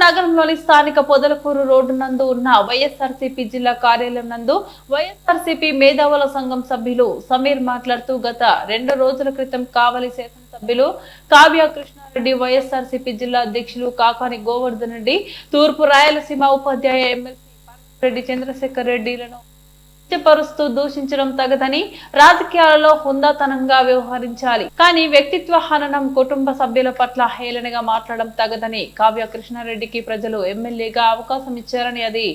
నగరంలోని స్థానిక పొదలకూరు రోడ్డు నందు ఉన్న వైఎస్ఆర్సీపీ జిల్లా కార్యాలయం నందు వైఎస్ఆర్సీపీ మేధావుల సంఘం సభ్యులు సమీర్ మాట్లాడుతూ గత రెండు రోజుల క్రితం కావలి శాసనసభ్యులు కావ్య కృష్ణారెడ్డి వైఎస్ఆర్సీపీ జిల్లా అధ్యక్షులు కాకాని గోవర్ధన్ రెడ్డి తూర్పు రాయలసీమ ఉపాధ్యాయ ఎమ్మెల్సీ రెడ్డి చంద్రశేఖర్ రెడ్డిలను కించపరుస్తూ దూషించడం తగదని రాజకీయాలలో హుందాతనంగా వ్యవహరించాలి. కానీ వ్యక్తిత్వ హననం కుటుంబ సభ్యుల పట్ల హేళనగా మాట్లాడడం తగదని కావ్య కృష్ణారెడ్డికి ప్రజలు ఎమ్మెల్యేగా అవకాశం ఇచ్చారని అది.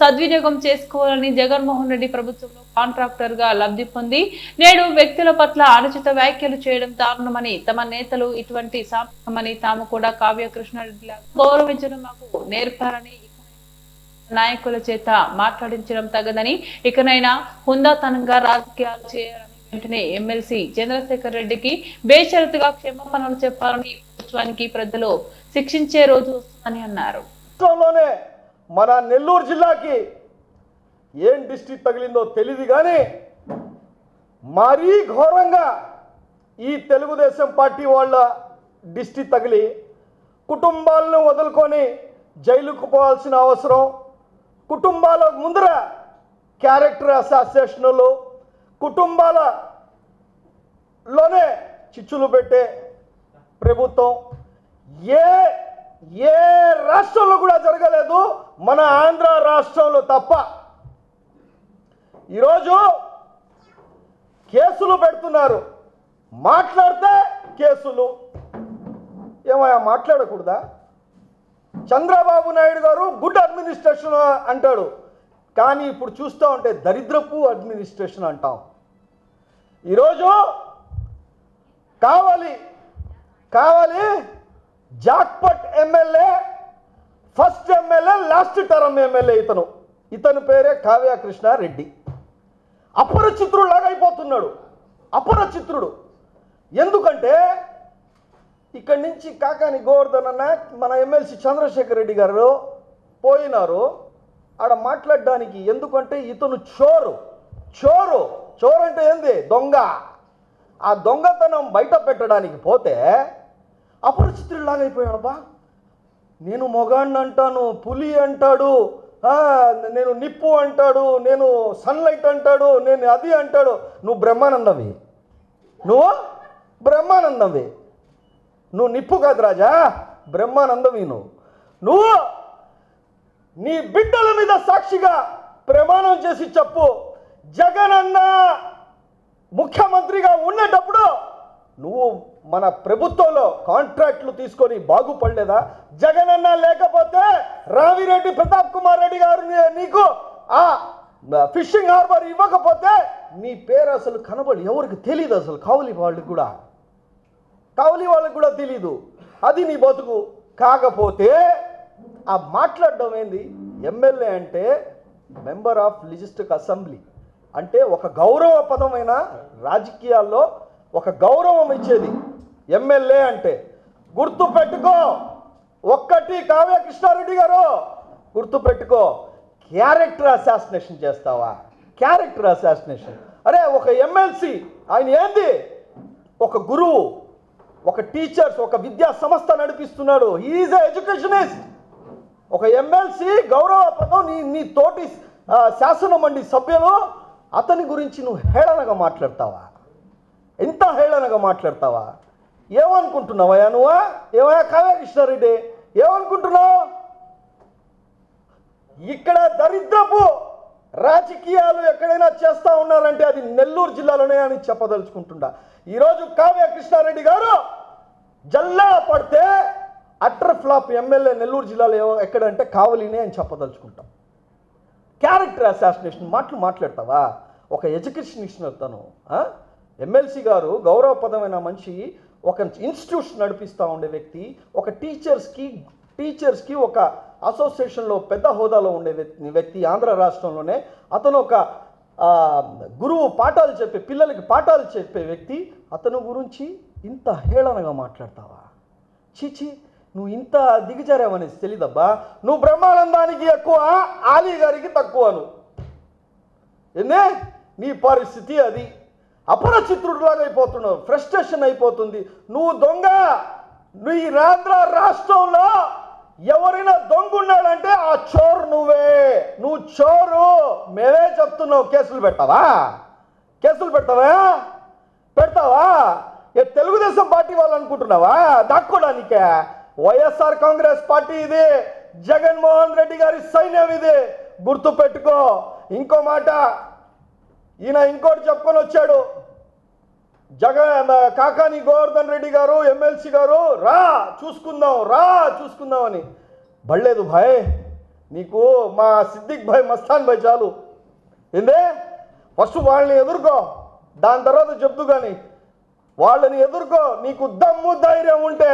సద్వినియోగం చేసుకోవాలని జగన్మోహన్ రెడ్డి ప్రభుత్వంలో కాంట్రాక్టర్గా లబ్ధి పొంది నేడు వ్యక్తుల పట్ల అనుచిత వ్యాఖ్యలు చేయడం దారుణమని తమ నేతలు ఇటువంటి సామని తాము కూడా కావ్య కృష్ణారెడ్డి గౌరవించడం మాకు నేర్పారని నాయకుల చేత మాట్లాడించడం తగదని ఇకనైనా హుందాతనంగా రాజకీయాలు చేయాలని వెంటనే ఎమ్మెల్సీ చంద్రశేఖర్ రెడ్డికి బేషరతుగా క్షమాపణలు చెప్పాలని ప్రభుత్వానికి ప్రజలు శిక్షించే రోజు వస్తుందని అన్నారు. మన నెల్లూరు జిల్లాకి ఏం డిస్ట్రిక్ట్ తగిలిందో తెలియదు కానీ మరీ ఘోరంగా ఈ తెలుగుదేశం పార్టీ వాళ్ళ డిస్ట్రిక్ట్ తగిలి కుటుంబాలను వదులుకొని జైలుకు పోవాల్సిన అవసరం కుటుంబాల ముందర క్యారెక్టర్ అసోసియేషన్లు కుటుంబాల లోనే చిచ్చులు పెట్టే ప్రభుత్వం. ఏ ఏ రాష్ట్రంలో కూడా జరగలేదు మన ఆంధ్ర రాష్ట్రంలో తప్ప. ఈరోజు కేసులు పెడుతున్నారు. మాట్లాడితే కేసులు. ఏమయ్యా మాట్లాడకూడదా? చంద్రబాబు నాయుడు గారు గుడ్ అడ్మినిస్ట్రేషన్ అంటాడు. కానీ ఇప్పుడు చూస్తూ ఉంటే దరిద్రపు అడ్మినిస్ట్రేషన్ అంటాం. ఈరోజు కావాలి కావాలి jackpot MLA first MLA last term MLA ఇతను. ఇతని పేరే కావ్య కృష్ణారెడ్డి అపరిచిత్రులాగా అయిపోతున్నాడు అపరచిత్రుడు ఎందుకంటే ఇక్కడి నుంచి కాకాని గోవర్ధన్ అన్న మన ఎమ్మెల్సీ చంద్రశేఖర్ రెడ్డి గారు పోయినారు. ఆడ మాట్లాడడానికి ఎందుకంటే ఇతను చోరు. చోరు. చోరు అంటే ఏంది? దొంగ. ఆ దొంగతనం బయట పెట్టడానికి పోతే అపరిచితుడిలాగా బా. నేను మొగాడిని అంటాను పులి అంటాడు నేను నిప్పు అంటాడు నేను సన్లైట్ అంటాడు నేను అది అంటాడు. నువ్వు బ్రహ్మానందవి నువ్వు బ్రహ్మానందవి నువ్వు నిప్పు కాదు రాజా బ్రహ్మానందవి నువ్వు నువ్వు నీ బిడ్డల మీద సాక్షిగా ప్రమాణం చేసి చెప్పు. జగనన్న ముఖ్యమంత్రిగా ఉండేటప్పుడు నువ్వు మన ప్రభుత్వంలో కాంట్రాక్ట్లు తీసుకొని బాగుపడలేదా? జగనన్న లేకపోతే రావిరెడ్డి ప్రతాప్ కుమార్ రెడ్డి గారు నీకు ఆ ఫిషింగ్ హార్బర్ ఇవ్వకపోతే నీ పేరు అసలు కనబడి ఎవరికి తెలియదు అసలు కావలి వాళ్ళకి కూడా. కౌలి వాళ్ళకి కూడా తెలీదు. అది నీ బతుకు. కాకపోతే ఆ మాట్లాడడం ఏంది? ఎమ్మెల్యే అంటే మెంబర్ ఆఫ్ లిజిస్టిక్ అసెంబ్లీ. అంటే ఒక గౌరవ పదమైన రాజకీయాల్లో ఒక గౌరవం ఇచ్చేది ఎమ్మెల్యే అంటే. గుర్తు పెట్టుకో. ఒక్కటి కావ్య కృష్ణారెడ్డి గారు. గుర్తు పెట్టుకో. క్యారెక్టర్ అసాసినేషన్ చేస్తావా? Character assassination. అరే ఒక ఎమ్మెల్సీ. ఆయన ఏంది? ఒక గురువు. ఒక టీచర్స్ ఒక విద్యా సంస్థ నడిపిస్తున్నాడు. ఈజ్ ఎడ్యుకేషనిస్ట్ ఒక ఎమ్మెల్సీ గౌరవ పదం నీ నీ తోటి ఆ, శాసన సభ్యులు. అతని గురించి నువ్వు హేళనగా మాట్లాడతావా? ఎంత హేళనగా మాట్లాడతావా? ఏమనుకుంటున్నావయ్యా నువ్వా? ఏమయ్యా కావ్య కృష్ణారెడ్డి ఏమనుకుంటున్నావు? ఇక్కడ దరిద్రపు రాజకీయాలు ఎక్కడైనా చేస్తా ఉన్నారంటే అది నెల్లూరు జిల్లాలోనే అని చెప్పదలుచుకుంటుండా ఈరోజు కావ్య కృష్ణారెడ్డి గారు జల్లా పడితే అటర్ ఫ్లాప్ ఎమ్మెల్యే నెల్లూరు జిల్లాలో ఎక్కడంటే కావలినే అని చెప్పదలుచుకుంటాం. క్యారెక్టర్ అసాసినేషన్ మాటలు మాట్లాడతావా? ఒక ఎడ్యుకేషన్ తను ఎమ్మెల్సీ గారు గౌరవపదమైన మనిషి ఒక ఇన్స్టిట్యూషన్ నడిపిస్తూ ఉండే వ్యక్తి ఒక టీచర్స్కి టీచర్స్కి ఒక అసోసియేషన్లో పెద్ద హోదాలో ఉండే వ్యక్తి వ్యక్తి ఆంధ్ర రాష్ట్రంలోనే. అతను ఒక గురువు పాఠాలు చెప్పే పిల్లలకి పాఠాలు చెప్పే వ్యక్తి అతను గురించి ఇంత హేళనగా మాట్లాడతావా? చీచి నువ్వు ఇంత దిగజారావనేసి తెలీదబ్బా. నువ్వు బ్రహ్మానందానికి ఎక్కువ ఆలీ గారికి తక్కువ నువ్వు ఏందే? నీ పరిస్థితి అది. అపరచిత్రుడులాగా అయిపోతున్నావు ఫ్రస్ట్రేషన్ అయిపోతుంది. నువ్వు దొంగ. నువ్వు ఈ రాష్ట్రంలో ఎవరైనా దొంగున్నాడంటే ఆ చోరు నువ్వే. నువ్వు చోరు. మేమే చెప్తున్నావు కేసులు పెట్టావా కేసులు పెడతావా? పెడతావా? ఏ తెలుగుదేశం పార్టీ వాళ్ళు అనుకుంటున్నావా? దాక్కోడానికే? వైఎస్ఆర్ కాంగ్రెస్ పార్టీ ఇది. జగన్మోహన్ రెడ్డి గారి సైన్యం ఇది. గుర్తు పెట్టుకో ఇంకో మాట ఈయన ఇంకోటి చెప్పుకొని వచ్చాడు. జగన్ కాకాని గోవర్ధన్ రెడ్డి గారు ఎమ్మెల్సీ గారు రా చూసుకుందాం రా చూసుకుందాం అని బళ్ళేదు భాయ్ నీకు మా సిద్దిక్ భాయ్ మస్తాన్ భాయ్ చాలు. ఏందే? ఫస్ట్ వాళ్ళని ఎదుర్కో. దాని తర్వాత చెప్తూ కానీ వాళ్ళని ఎదుర్కో. నీకు దమ్ము ధైర్యం ఉంటే.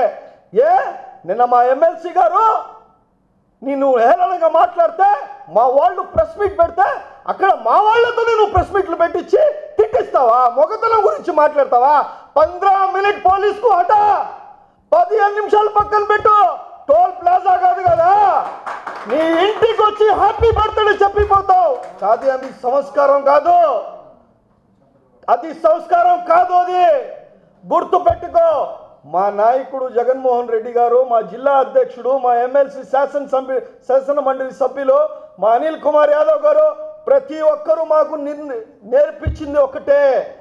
ఏ? నిన్న మా ఎమ్మెల్సీ గారు నేను హేళనగా మాట్లాడితే మా వాళ్ళు ప్రెస్ మీట్ పెడితే అక్కడ మా వాళ్ళతో నువ్వు ప్రెస్ మీట్లు పెట్టించి తిట్టిస్తావా? మొగతనం గురించి మాట్లాడతావా? పంద్రా మినిట్ పోలీస్కు అట పదిహేను నిమిషాలు పక్కన పెట్టు. టోల్ ప్లాజా కాదు కదా. నీ ఇంటికి వచ్చి హ్యాపీ బర్త్డే చెప్పిపోతావు. కాదు అది సంస్కారం కాదు. అది సంస్కారం కాదు అది. గుర్తు పెట్టుకో. మా నాయకుడు జగన్మోహన్ రెడ్డి గారు మా జిల్లా అధ్యక్షుడు మా ఎమ్మెల్సీ శాసన సభ్యు శాసన మండలి సభ్యులు మా అనిల్ కుమార్ యాదవ్ గారు ప్రతి ఒక్కరూ మాకు నిర్- నేర్పించింది ఒకటే.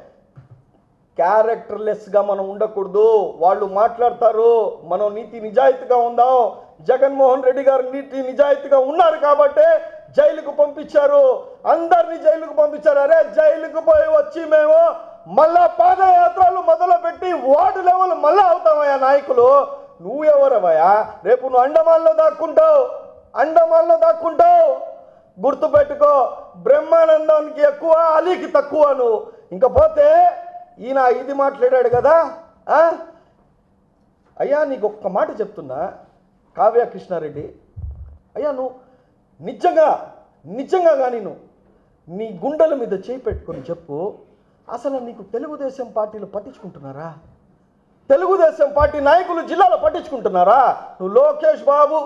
క్యారెక్టర్లెస్గా మనం ఉండకూడదు. వాళ్ళు మాట్లాడతారు. మనం నీతి నిజాయితీగా ఉందాం. జగన్మోహన్ రెడ్డి గారు నీతి నిజాయితీగా ఉన్నారు కాబట్టి జైలుకు పంపించారు. అందరినీ జైలుకు పంపించారు. అరే జైలుకు పోయి వచ్చి మేము మళ్ళా పాదయాత్రలు మొదలుపెట్టి వార్డు లెవెల్ మళ్ళా అవుతామయ్యా నాయకులు. నువ్వెవరవయ్యా? రేపు నువ్వు అండమాన్లో దాక్కుంటావు. అండమాన్లో దాక్కుంటావు. గుర్తుపెట్టుకో బ్రహ్మానందానికి ఎక్కువ అలీకి తక్కువ నువ్వు ఇంకా పోతే ఈయన ఇది మాట్లాడాడు కదా అయ్యా నీకు ఒక్క మాట చెప్తున్నా కావ్య కృష్ణారెడ్డి. అయ్యా నువ్వు నిజంగా నిజంగా కానీ నువ్వు నీ గుండెల మీద చేయి పెట్టుకొని చెప్పు అసలు నీకు తెలుగుదేశం పార్టీలు పట్టించుకుంటున్నారా? తెలుగుదేశం పార్టీ నాయకులు జిల్లాలో పట్టించుకుంటున్నారా? నువ్వు లోకేష్ బాబు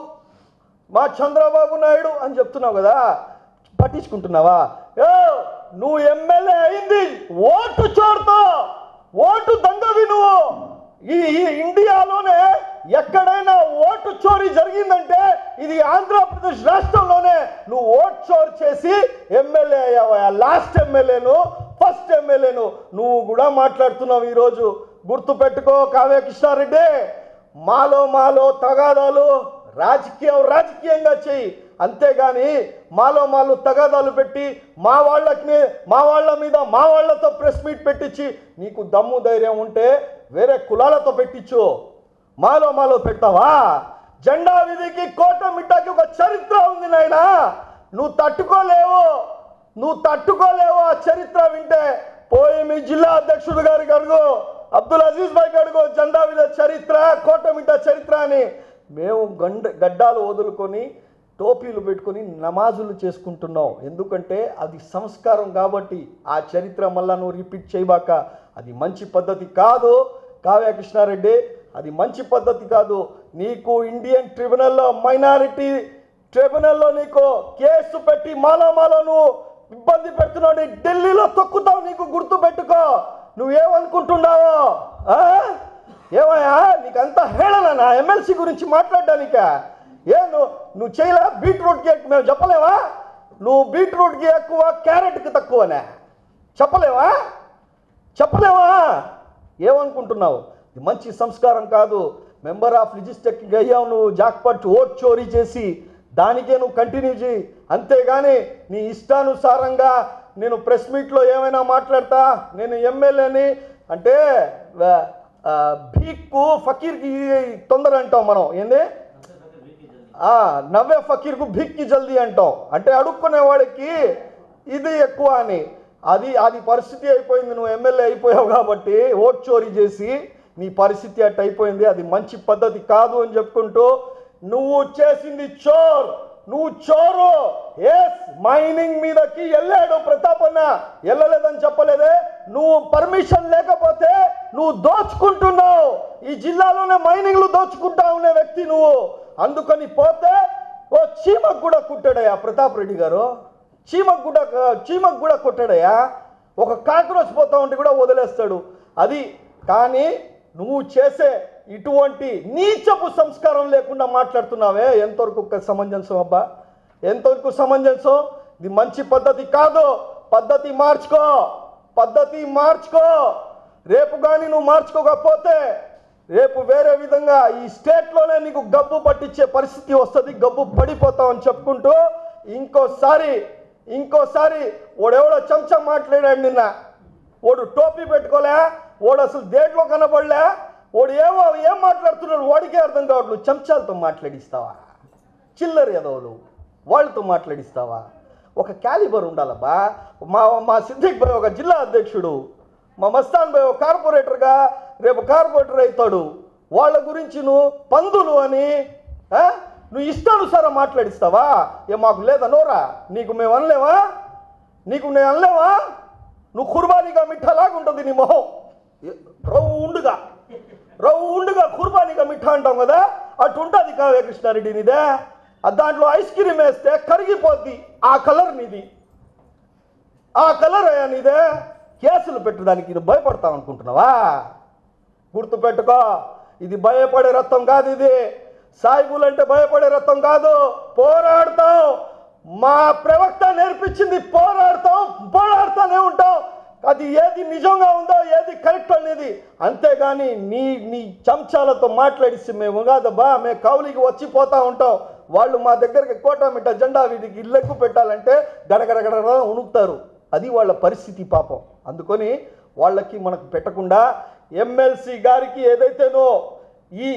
మా చంద్రబాబు నాయుడు అని చెప్తున్నావు కదా పట్టించుకుంటున్నావా? ఏ నువ్వు ఎమ్మెల్యే అయింది ఓటు చోరుతో ఓటు దంగవి నువ్వు ఈ ఈ ఇండియాలోనే ఎక్కడైనా ఓటు చోరీ జరిగిందంటే ఇది ఆంధ్రప్రదేశ్ రాష్ట్రంలోనే నువ్వు ఓటు చోరీ చేసి ఎమ్మెల్యే అయ్యావా? లాస్ట్ ఎమ్మెల్యేను ఫస్ట్ ఎమ్మెల్యేను నువ్వు కూడా మాట్లాడుతున్నావు ఈరోజు. గుర్తు పెట్టుకో కావ్య కృష్ణారెడ్డి మాలో మాలో తగాదాలు రాజకీయం రాజకీయంగా చెయ్యి అంతేగాని మాలో మాలో తగాదాలు పెట్టి మా వాళ్ళకి మీ- మా వాళ్ళ మీద మా వాళ్ళతో ప్రెస్ మీట్ పెట్టించి నీకు దమ్ము ధైర్యం ఉంటే వేరే కులాలతో పెట్టించు. మాలో మాలో పెట్టావా జెండా విధికి కోట మిట్టాకి ఒక చరిత్ర ఉంది నాయనా. నువ్వు తట్టుకోలేవు. నువ్వు తట్టుకోలేవు ఆ చరిత్ర వింటే. పోయి మీ జిల్లా అధ్యక్షుడు గారికి అడుగు. అబ్దుల్ అజీజ్ భాయ్ అడుగు. జెండా విధ చరిత్ర కోటమిట్ట చరిత్ర అని. మేము గండ గడ్డాలు వదులుకొని టోపీలు పెట్టుకొని నమాజులు చేసుకుంటున్నాం. ఎందుకంటే అది సంస్కారం కాబట్టి ఆ చరిత్ర మళ్ళా నువ్వు రిపీట్ చేయబాక అది మంచి పద్ధతి కాదు. కావ్య కృష్ణారెడ్డి అది మంచి పద్ధతి కాదు. నీకు ఇండియన్ ట్రిబ్యునల్లో మైనారిటీ ట్రిబ్యునల్లో నీకు కేసు పెట్టి మాలో మాలో నువ్వు ఇబ్బంది పెడుతున్నావు ఢిల్లీలో తొక్కుతావు నీకు గుర్తు పెట్టుకో. నువ్వేమనుకుంటున్నావో ఏమయ్యా? నీకంతా హేళన ఎమ్మెల్సీ గురించి మాట్లాడడానిక. ఏ నువ్వు నువ్వు చేయలే? బీట్రూట్కి ఎక్కువ మేము చెప్పలేవా? నువ్వు బీట్రూట్కి ఎక్కువ క్యారెట్కి తక్కువనే. చెప్పలేవా? చెప్పలేవా? ఏమనుకుంటున్నావు? మంచి సంస్కారం కాదు. మెంబర్ ఆఫ్ లిజిస్టెక్ అయ్యావు నువ్వు జాక్పట్ ఓట్ చోరీ చేసి దానికే నువ్వు కంటిన్యూ చేయి అంతేగాని నీ ఇష్టానుసారంగా నేను ప్రెస్ మీట్లో ఏమైనా మాట్లాడతా? నేను ఎమ్మెల్యేని అంటే భీక్కు ఫకీర్కి తొందర అంటాం మనం. ఏంది? ఆ, నవ్వే ఫకీర్కు భిక్కి జల్దీ అంటాం. అంటే అడుక్కునే వాడికి ఇది ఎక్కువ అని. అది అది పరిస్థితి అయిపోయింది నువ్వు ఎమ్మెల్యే అయిపోయావు కాబట్టి ఓట్ చోరీ చేసి నీ పరిస్థితి అట్ట అయిపోయింది అది మంచి పద్ధతి కాదు అని చెప్పుకుంటూ నువ్వు చేసింది చోర్. నువ్వు చోరు. ఎస్ మైనింగ్ మీదకి వెళ్ళాడు ప్రతాపన్న వెళ్ళలేదని చెప్పలేదే. నువ్వు పర్మిషన్ లేకపోతే నువ్వు దోచుకుంటున్నావు. ఈ జిల్లాలోనే మైనింగ్లు దోచుకుంటా ఉన్న వ్యక్తి నువ్వు. అందుకని పోతే ఓ చీమకు కూడా కుట్టాడయ్యా ప్రతాప్ రెడ్డి గారు. చీమకు కూడా చీమకు కూడా కొట్టాడయ్యా. ఒక కాక్రోచ్ పోతా ఉంటే కూడా వదిలేస్తాడు. అది కానీ నువ్వు చేసే ఇటువంటి నీచపు సంస్కారం లేకుండా మాట్లాడుతున్నావే. ఎంతవరకు సమంజసం అబ్బా? ఎంతవరకు సమంజసం? ఇది మంచి పద్ధతి కాదు. పద్ధతి మార్చుకో. పద్ధతి మార్చుకో. రేపు కానీ నువ్వు మార్చుకోకపోతే రేపు వేరే విధంగా ఈ స్టేట్లోనే నీకు గబ్బు పట్టించే పరిస్థితి వస్తుంది గబ్బు పడిపోతావు అని చెప్పుకుంటూ ఇంకోసారి ఇంకోసారి ఓడెవడో చెంచా మాట్లాడాడు నిన్న. ఓడు టోపీ పెట్టుకోలే వాడు అసలు దేంట్లో కనబడలే ఓడు ఏమో ఏం మాట్లాడుతున్నాడు వాడికే అర్థం కావట్లేదు. చెంచాలతో మాట్లాడిస్తావా? చిల్లర ఎదవలు వాళ్ళతో మాట్లాడిస్తావా? ఒక క్యాలిబర్ ఉండాలబ్బా. మా మా సిద్ధిక్ భాయ్ ఒక జిల్లా అధ్యక్షుడు. మా మస్తాన్ భాయ్ ఒక కార్పొరేటర్గా రేపు కార్పొరేటర్ అవుతాడు. వాళ్ళ గురించి నువ్వు పందులు అని నువ్వు ఇష్టానుసారం మాట్లాడిస్తావా? ఏ మాకు లేదా నోరా? నీకు మేము అనలేవా? నీకు నేను అనలేవా? నువ్వు కుర్బానీగా మిఠాలాగా ఉంటుంది నీ మొహం. ఏ- రౌండ్గా రౌండ్గా కుర్బానీగా మిఠా అంటాం కదా? అటు ఉంటుంది కావ్య కృష్ణారెడ్డి నీదే. ఆ దాంట్లో ఐస్ క్రీమ్ వేస్తే కరిగిపోద్ది. ఆ కలర్ నీది. ఆ కలర్ అయ్యా నీదే. కేసులు పెట్టడానికి ఇది భయపడతాం అనుకుంటున్నావా? గుర్తుపెట్టుకో ఇది భయపడే రక్తం కాదు ఇది. సాయిబులు అంటే భయపడే రక్తం కాదు. పోరాడతాం మా ప్రవక్త నేర్పించింది పోరాడతాం పోరాడుతూనే ఉంటాం అది ఏది నిజంగా ఉందో ఏది కరెక్ట్ అనేది అంతేగాని నీ నీ చెంచాలతో మాట్లాడిస్తే మేము కాదబ్బా మేము కౌలికి వచ్చిపోతా ఉంటాం. వాళ్ళు మా దగ్గరికి కోటమిట్ట జెండా వీటికి ఇల్లెక్కు పెట్టాలంటే గడగడగడ ఉణుకుతారు అది వాళ్ళ పరిస్థితి పాపం. అందుకొని వాళ్ళకి మనకు పెట్టకుండా ఎమ్మెల్సీ గారికి ఏదైతేనో ఈ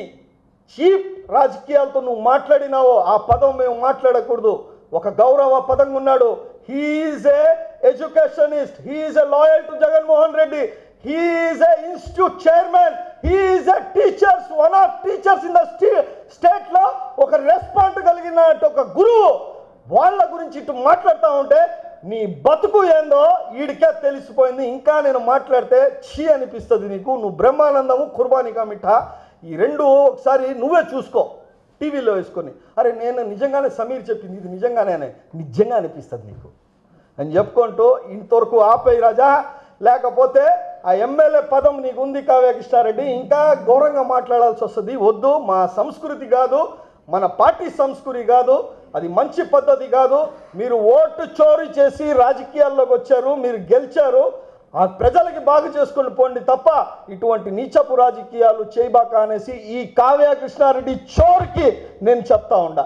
చీప్ రాజకీయాలతో నువ్వు మాట్లాడినావో ఆ పదం మేము మాట్లాడకూడదు. ఒక గౌరవ పదంగా ఉన్నాడు. He's a educationist he's a loyal to Jaganmohan Reddy. He's a institute chairman he's a teachers one of teachers in the state స్టేట్లో ఒక రెస్పాండ్ కలిగిన ఒక గురువు. వాళ్ళ గురించి ఇటు మాట్లాడుతూ ఉంటే నీ బతుకు ఏందో ఈడికే తెలిసిపోయింది. ఇంకా నేను మాట్లాడితే ఛీ అనిపిస్తుంది నీకు. నువ్వు బ్రహ్మానందము కుర్బానికా మిఠా ఈ రెండు ఒకసారి నువ్వే చూసుకో. టీవీలో వేసుకొని. అరే నేను నిజంగానే సమీర్ చెప్పింది. ఇది నిజంగానే నిజంగా అనిపిస్తుంది నీకు. అని చెప్పుకుంటూ ఇంతవరకు ఆపేయి రాజా. లేకపోతే ఆ ఎమ్మెల్యే పదం నీకు ఉంది కావ్య కృష్ణారెడ్డి. ఇంకా గౌరవంగా మాట్లాడాల్సి వస్తుంది. వద్దు మా సంస్కృతి కాదు మన పార్టీ సంస్కృతి కాదు. అది మంచి పద్ధతి కాదు. మీరు ఓటు చోరీ చేసి రాజకీయాల్లోకి వచ్చారు మీరు గెలిచారు ఆ ప్రజలకి బాగు చేసుకుని పోండి తప్ప ఇటువంటి నీచపు రాజకీయాలు చేయబాక అనేసి ఈ కావ్య కృష్ణారెడ్డి చోరుకి నేను చెప్తా ఉండా.